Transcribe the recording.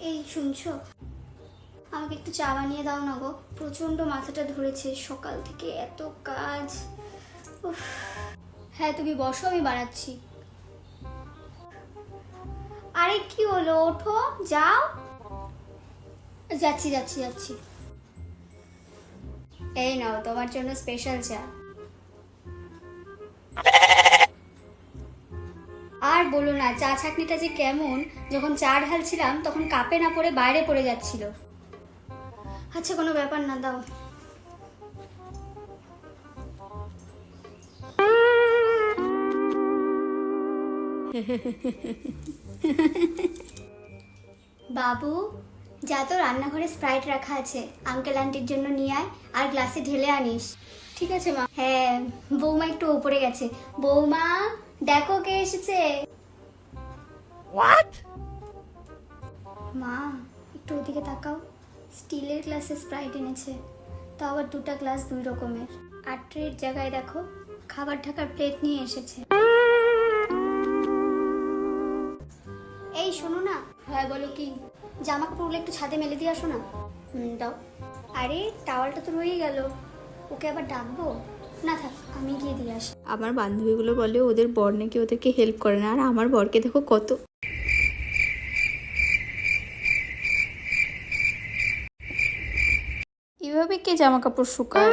এই শুনছো? আমাকে একটু চা বানিয়ে দাও না গো। প্রচণ্ড মাথাটা ধরেছে সকাল থেকে, এত কাজ। উফ। হ্যাঁ তুমি বসো, আমি বানাচ্ছি। আরে, কি হলো? ওঠো, যাও। যাচ্ছি যাচ্ছি যাচ্ছি। এই নাও, তোমার জন্য স্পেশাল চা। আর বলো না চা ছাকনিটা যে কেমন যখন চা ঢালছিলাম তখন কাপে না পড়ে বাইরে পড়ে যাচ্ছিল। আচ্ছা কোনো ব্যাপার না দাও। বাবু যা তো রান্নাঘরে স্প্রাইট রাখা আছে। আঙ্কেল আন্টির জন্য নিয়ে আয় আর গ্লাসে ঢেলে আনিস। ঠিক আছে মা। হ্যাঁ বৌমা একটু উপরে গেছে। বৌমা দেখো কে এসেছে। মা একটু ওদিকে তাকাও। স্টিলের গ্লাসে স্প্রাইট এনেছে। তাও আবার দুটা গ্লাস দুই রকমের। আর ট্রের জায়গায় দেখো খাবার ঢাকার প্লেট নিয়ে এসেছে। হ্যাঁ বলো কি? জামা কাপড়গুলো একটু ছাদে মেলে দিয়ে আসো না। হুম দাও। আরে টাওয়ালটা তো রয়েই গেল। ওকে আবার ডাকবো? না থাক আমি গিয়ে দিয়ে আসি। আমার বান্ধবীগুলো বলে ওদের বর নাকি ওদেরকে হেল্প করে না আর আমার বরকে দেখো কত। এভাবে কে জামা কাপড় শুকায়?